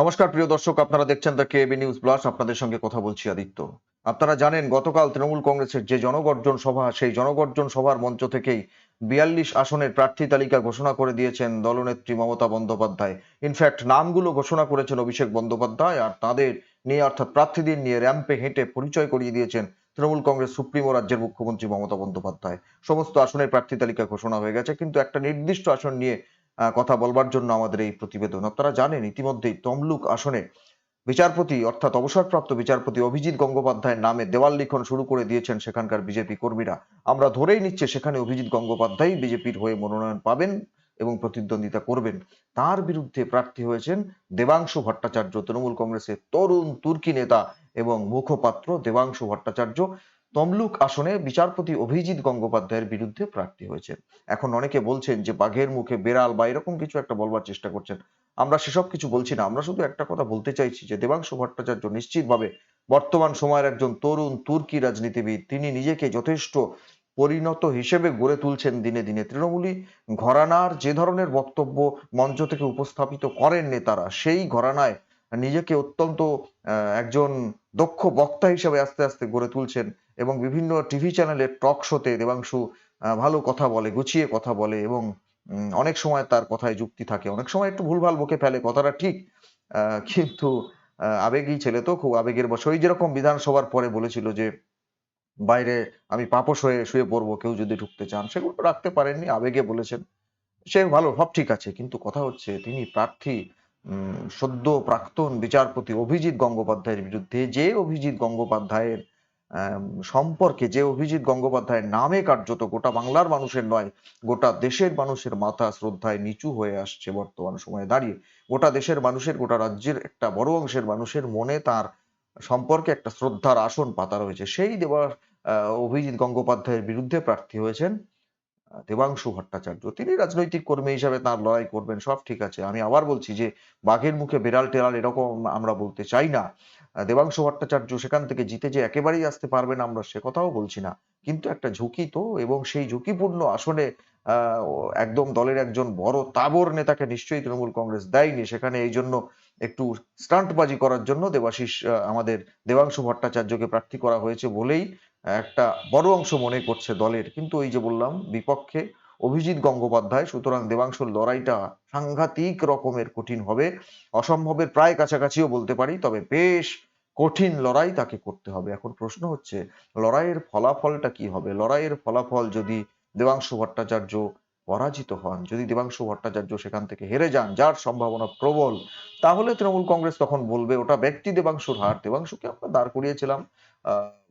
নমস্কার, প্রিয় দর্শক, আপনারা দেখছেন দ্য কেবি নিউজ প্লাস আপনাদের সঙ্গে কথা বলছি আদিত্য। আপনারা জানেন, গতকাল তৃণমূল কংগ্রেসের যে জনগর্জন সভা, সেই জনগর্জন সভার মঞ্চ থেকেই বিয়াল্লিশ আসনের প্রার্থী তালিকা ঘোষণা করে দিয়েছেন দলনেত্রী মমতা বন্দ্যোপাধ্যায়। ইনফ্যাক্ট নামগুলো ঘোষণা করেছেন অভিষেক বন্দ্যোপাধ্যায় আর তাদের নিয়ে, অর্থাৎ প্রার্থীদের নিয়ে র্যাম্পে হেঁটে পরিচয় করিয়ে দিয়েছেন তৃণমূল কংগ্রেস সুপ্রিমো রাজ্যের মুখ্যমন্ত্রী মমতা বন্দ্যোপাধ্যায়। সমস্ত আসনের প্রার্থী তালিকা ঘোষণা হয়ে গেছে, কিন্তু একটা নির্দিষ্ট আসন নিয়ে কথা বলবার জন্য আমাদের এই প্রতিবেদন। আপনারা জানেন, ইতিমধ্যেই তমলুক আসনে বিচারপতি, অর্থাৎ অবসরপ্রাপ্ত বিচারপতি অভিজিৎ গঙ্গোপাধ্যায়ের নামে দেওয়াল লিখন শুরু করে দিয়েছেন সেখানকার বিজেপি কর্মীরা। আমরা ধরেই নিচ্ছে সেখানে অভিজিৎ গঙ্গোপাধ্যায় বিজেপির হয়ে মনোনয়ন পাবেন এবং প্রতিদ্বন্দ্বিতা করবেন। তার বিরুদ্ধে প্রার্থী হয়েছেন দেবাংশু ভট্টাচার্য, তৃণমূল কংগ্রেসের তরুণ তুর্কি নেতা এবং মুখপাত্র দেবাংশু ভট্টাচার্য। তমলুক আসনে বিচারপতি অভিজিৎ গঙ্গোপাধ্যায়ের বিরুদ্ধে প্রার্থী হয়েছেন। এখন অনেকে বলছেন যে বাঘের মুখে বেড়াল বা এরকম কিছু একটা বলবার চেষ্টা করছেন। আমরা সেসব কিছু বলছি না, আমরা শুধু একটা কথা বলতে চাইছি যে দেবাংশু ভট্টাচার্য নিশ্চিতভাবে বর্তমান সময়ের একজন তরুণ তুর্কি রাজনীতিবিদ, তিনি নিজেকে যথেষ্ট পরিণত হিসেবে গড়ে তুলছেন দিনে দিনে। তৃণমূলী ঘরানার যে ধরনের বক্তব্য মঞ্চ থেকে উপস্থাপিত করেন নেতারা, সেই ঘরানায় নিজেকে অত্যন্ত একজন দক্ষ বক্তা হিসেবে আস্তে আস্তে গড়ে তুলছেন এবং বিভিন্ন টিভি চ্যানেলের টক শোতে দেবাংশু ভালো কথা বলে, গুছিয়ে কথা বলে এবং অনেক সময় তার কথায় যুক্তি থাকে। অনেক সময় একটু ভুলভাল বকে ফেলে, কথাটা ঠিক কিন্তু আবেগী ছেলে তো খুব আবেগের বশে। ওই যেরকম বিধানসভার পরে বলেছিল যে, বাইরে আমি পাপস হয়ে শুয়ে পড়ব, কেউ যদি ঢুকতে চান। সেগুলো রাখতে পারেননি, আবেগে বলেছেন। সে ভালো, সব ঠিক আছে, কিন্তু কথা হচ্ছে তিনি প্রার্থী সদ্য প্রাক্তন বিচারপতি অভিজিৎ গঙ্গোপাধ্যায়ের বিরুদ্ধে যে অভিজিৎ গঙ্গোপাধ্যায়ের সম্পর্কে, যে অভিজিৎ গঙ্গোপাধ্যায়ের নামে কার্যত গোটা বাংলার মানুষের নয়, গোটা দেশের মানুষের মাথা শ্রদ্ধায় নিচু হয়ে আসছে বর্তমান সময়ে দাঁড়িয়ে। গোটা দেশের মানুষের, গোটা রাজ্যের একটা বড় অংশের মানুষের মনে তার সম্পর্কে একটা শ্রদ্ধার আসন পাতা রয়েছে। সেই দেবার অভিজিৎ গঙ্গোপাধ্যায়ের বিরুদ্ধে প্রার্থী হয়েছেন দেবাংশু ভট্টাচার্য। তিনি রাজনৈতিক কর্মী হিসাবে তার লড়াই করবেন, সব ঠিক আছে। আমি আবার বলছি যে, বাঘের মুখে বেড়াল টেরাল এরকম আমরা বলতে চাই না। দেবাংশু ভট্টাচার্য সেখান থেকে জিতে যে একেবারেই আসতে পারবেন আমরা সে কথাও বলছি না। কিন্তু একটা ঝুঁকি তো, এবং সেই ঝুঁকিপূর্ণ আসনে একদম দলের একজন বড় তাবর নেতাকে নিশ্চয়ই তৃণমূল কংগ্রেস দেয়নি। সেখানে এই জন্য একটু স্টান্টবাজি করার জন্য দেবাশিস আমাদের দেবাংশু ভট্টাচার্যকে প্রার্থী করা হয়েছে বলেই একটা বড় অংশ মনে করছে দলের। কিন্তু ওই যে বললাম, বিপক্ষে অভিজিৎ গঙ্গোপাধ্যায়, সুতরাং দেবাংশুর লড়াইটা সাংঘাতিক রকমের কঠিন হবে। অসম্ভবের প্রায় কাছাকাছিও বলতে পারি, তবে বেশ কঠিন লড়াই তাকে করতে হবে। এখন প্রশ্ন হচ্ছে, লড়াইয়ের ফলাফলটা কি হবে? লড়াইয়ের ফলাফল যদি দেবাংশু ভট্টাচার্য পরাজিত হন, যদি দেবাংশু ভট্টাচার্য সেখান থেকে হেরে যান, যার সম্ভাবনা প্রবল, তাহলে তৃণমূল কংগ্রেস তখন বলবে, ওটা ব্যক্তি দেবাংশুর হার। দেবাংশুকে আমরা দাঁড় করিয়েছিলাম। আহ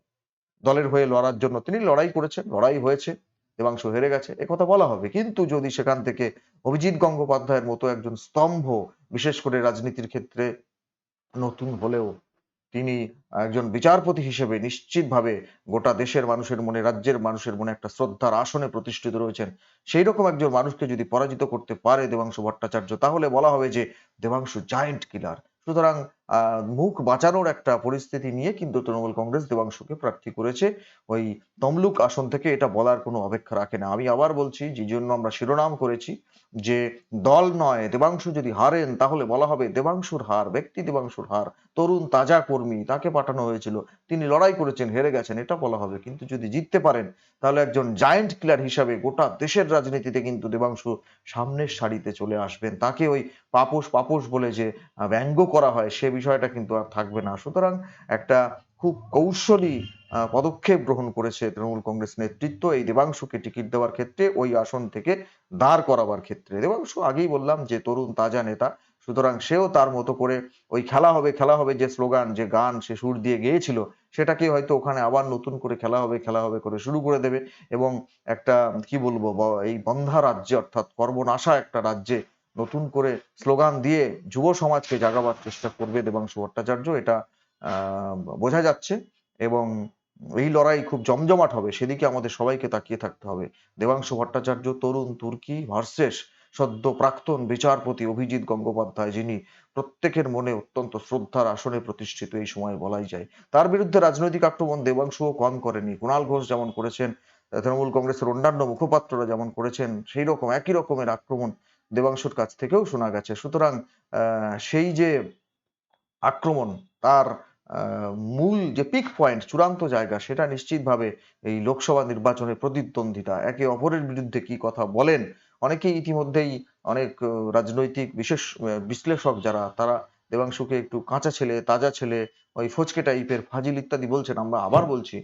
দলের হয়ে লড়ার জন্য। তিনি লড়াই করেছেন, লড়াই হয়েছে, দেবাংশু হেরে গেছে, এ কথা বলা হবে। কিন্তু যদি সেখান থেকে অভিজিৎ গঙ্গোপাধ্যায়ের মতো একজন স্তম্ভ, বিশেষ করে রাজনীতির ক্ষেত্রে নতুন হলেও, তিনি একজন বিচারপতি হিসেবে নিশ্চিতভাবে গোটা দেশের মানুষের মনে, রাজ্যের মানুষের মনে একটা শ্রদ্ধার আসনে প্রতিষ্ঠিত রয়েছেন। সেই রকম একজন মানুষকে যদি পরাজিত করতে পারে দেবাংশু ভট্টাচার্য, তাহলে বলা হবে যে দেবাংশু জায়েন্ট কিলার সুতরাং মুখ বাঁচানোর একটা পরিস্থিতি নিয়ে কিন্তু তৃণমূল কংগ্রেস দেবাংশুকে প্রার্থী করেছে। ওই তমলুক আসন থেকে এটা বলার কোনো অপেক্ষা রাখে না। আমি আবার বলছি, যে জন্য আমরা শিরোনাম করেছি, যে দল নয়, দেবাংশু যদি হারেন, তাহলে বলা হবে দেবাংশুর হার, ব্যক্তি দেবাংশুর হার, তরুণ তাজা কর্মী, তাকে পাঠানো হয়েছিল, তিনি লড়াই করেছেন, হেরে গেছেন, এটা বলা হবে। কিন্তু যদি জিততে পারেন, তাহলে একজন জায়েন্ট কিলার হিসাবে গোটা দেশের রাজনীতিতে কিন্তু দেবাংশু সামনের সারিতে চলে আসবেন। তাকে ওই পাপোশ পাপোশ বলে যে ব্যঙ্গ করা হয়, সে বিষয়টা কিন্তু আর থাকবে না। সুতরাং একটা খুব কৌশলী পদক্ষেপ গ্রহণ করেছে তৃণমূল কংগ্রেস নেতৃত্ব এই দেবাংশুকে টিকিট দেওয়ার ক্ষেত্রে, ওই আসন থেকে দাঁড় করাবার ক্ষেত্রে। দেবাংশু আগেই বললাম যে, তরুণ, তাজা নেতা। সুতরাং সেও তার মতো করে ওই খেলা হবে খেলা হবে যে স্লোগান, যে গান, সে সুর দিয়ে গেয়েছিল, সেটাকে হয়তো ওখানে আবার নতুন করে খেলা হবে খেলা হবে করে শুরু করে দেবে। এবং একটা, কি বলব এই বন্ধা রাজ্যে, অর্থাৎ কর্মনাশা একটা রাজ্যে নতুন করে স্লোগান দিয়ে যুব সমাজকে জাগাবার চেষ্টা করবে দেবাংশু ভট্টাচার্য, এটা বোঝা যাচ্ছে। এবং এই লড়াই খুব জমজমাট হবে, সেদিকে আমাদের সবাইকে তাকিয়ে থাকতে হবে। দেবাংশু ভট্টাচার্য, তরুণ তুর্কি ভার্সেস সদ্য প্রাক্তন বিচারপতি অভিজিৎ গঙ্গোপাধ্যায়, যিনি প্রত্যেকের মনে অত্যন্ত শ্রদ্ধার আসনে প্রতিষ্ঠিত, এই সময় বলাই যায়। তার বিরুদ্ধে রাজনৈতিক আক্রমণ দেবাংশুও কম করেনি। কুণাল ঘোষ যেমন করেছেন, তৃণমূল কংগ্রেসের অন্যান্য মুখপাত্ররা যেমন করেছেন, সেই রকম, একই রকমের আক্রমণ দেবাংশুর কাছ থেকেও শোনা গেছে। সুতরাং সেই যে আক্রমণ, তার মূল যে পিক পয়েন্ট চূড়ান্ত জায়গা, সেটা নিশ্চিতভাবে এই লোকসভা নির্বাচনের প্রতিদ্বন্দ্বিতা। একে অপরের বিরুদ্ধে কি কথা বলেন? অনেকেই ইতিমধ্যেই অনেক রাজনৈতিক বিশেষ বিশ্লেষক যারা, তারা দেবাংশুকে একটু কাঁচা ছেলে, তাজা ছেলে, ওই ফচকে টাইপের ফাজিল ইত্যাদি বলছেন। আমরা আবার বলছি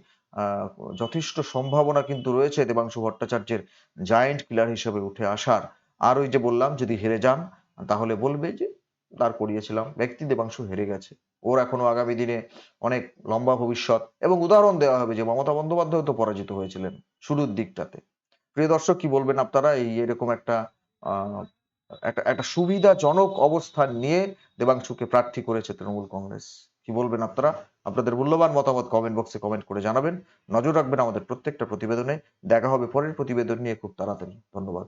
যথেষ্ট সম্ভাবনা কিন্তু রয়েছে দেবাংশু ভট্টাচার্যের জায়েন্ট কিলার হিসেবে উঠে আসার। আর ওই যে বললাম, যদি হেরে যান, তাহলে বলবে যে, দাঁড় করিয়েছিলাম, ব্যক্তি দেবাংশু হেরে গেছে। ওর এখনও আগামী দিনে অনেক লম্বা ভবিষ্যৎ এবং উদাহরণ দেওয়া হবে যে, মমতা বন্দ্যোপাধ্যায় তো পরাজিত হয়েছিলেন শুরুর দিকটাতে। প্রিয় দর্শক, কি বলবেন আপনারা? এই এরকম একটা একটা একটা সুবিধাজনক অবস্থান নিয়ে দেবাংশুকে প্রার্থী করেছে তৃণমূল কংগ্রেস। কি বলবেন আপনারা? আপনাদের মূল্যবান মতামত কমেন্ট বক্সে কমেন্ট করে জানাবেন। নজর রাখবেন আমাদের প্রত্যেকটা প্রতিবেদনে। দেখা হবে পরের প্রতিবেদন নিয়ে খুব তাড়াতাড়ি। ধন্যবাদ।